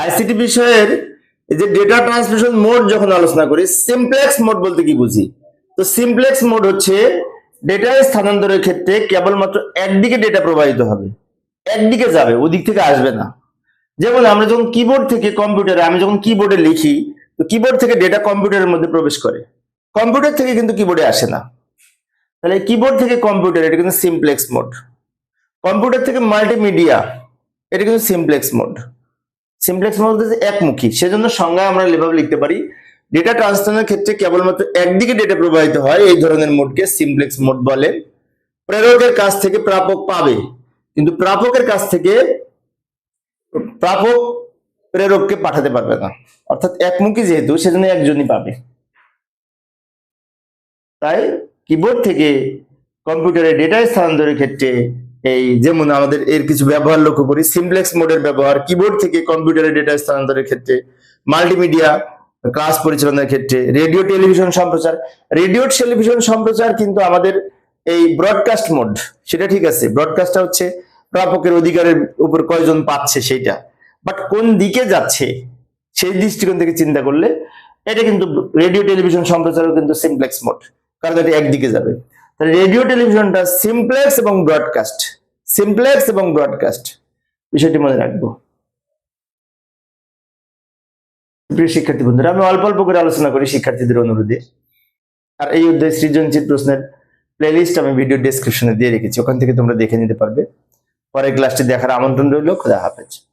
ICT বিষয়ের যে data transmission mode যখন আলোচনা করি সিমপ্লেক্স মোড বলতে কি বুঝি? তো সিমপ্লেক্স মোড হচ্ছে ডেটা স্থানান্তরের ক্ষেত্রে কেবলমাত্র একদিকে ডেটা প্রবাহিত হবে। একদিকে যাবে, ওদিক থেকে আসবে না। যেমন আমরা যখন কিবোর্ড থেকে কম্পিউটারে আমি যখন কিবোর্ডে লিখি, তো কিবোর্ড থেকে ডেটা কম্পিউটারের মধ্যে প্রবেশ করে। কম্পিউটার থেকে কিন্তু কিবোর্ডে আসে না। তাহলে কিবোর্ড থেকে কম্পিউটার এটা কিন্তু সিমপ্লেক্স মোড কম্পিউটার থেকে মাল্টিমিডিয়া এটা কিন্তু সিমপ্লেক্স মোড সিমপ্লেক্স হচ্ছে একমুখী। সেজন্য সংজ্ঞায় আমরা এভাবে লিখতে পারি ডেটা ট্রান্সফারের ক্ষেত্রে কেবলমাত্র একদিকে ডেটা প্রবাহিত হয়, এই ধরনের মোডকে সিমপ্লেক্স মোড বলে। প্রেরকের কাছ থেকে প্রাপক পাবে, কিন্তু প্রাপকের কাছ থেকে প্রাপক প্রেরককে পাঠাতে পারবে না। অর্থাৎ একমুখী যেহেতু, সেজন্য একজনই পাবে। তাই কিবোর্ড থেকে কম্পিউটারে ডেটা স্থানান্তরের ক্ষেত্রে এই যেমন আমাদের এর কিছু ব্যবহার লক্ষ্য করি সিমপ্লেক্স মোডের ব্যবহার কিবোর্ড থেকে কম্পিউটারে ডেটা স্থানান্তরের ক্ষেত্রে মাল্টিমিডিয়া ক্লাস পরিচালনার ক্ষেত্রে রেডিও টেলিভিশন সম্প্রচার। রেডিও টেলিভিশন সম্প্রচার কিন্তু আমাদের এই ব্রডকাস্ট মোড সেটা ঠিক আছে। ব্রডকাস্টটা হচ্ছে প্রাপকের অধিকারের উপর কয়জন পাচ্ছে সেটা বাট কোন দিকে যাচ্ছে, সেই দৃষ্টিকোণ থেকে চিন্তা করলে, এটা কিন্তু রেডিও টেলিভিশন সম্প্রচারও কিন্তু সিমপ্লেক্স মোড কারণ এটা একদিকে যাবে। রেডিও টেলিভিশনটা সিমপ্লেক্স এবং ব্রডকাস্ট। সিমপ্লেক্স এবং ব্রডকাস্ট। বিষয়টি মনে রাখব। প্রিয় শিক্ষার্থী বন্ধুরা, আমি অল্প অল্প করে আলোচনা করি শিক্ষার্থীদের অনুরোধে। আর এই অধ্যায় সৃজনশীল প্রশ্নের প্লেলিস্ট আমি ভিডিও ডেসক্রিপশনে দিয়ে রেখেছি। ওখান থেকে তোমরা দেখে নিতে পারবে। পরের ক্লাসটি দেখার আমন্ত্রণ রইল। খোদা হাফেজ।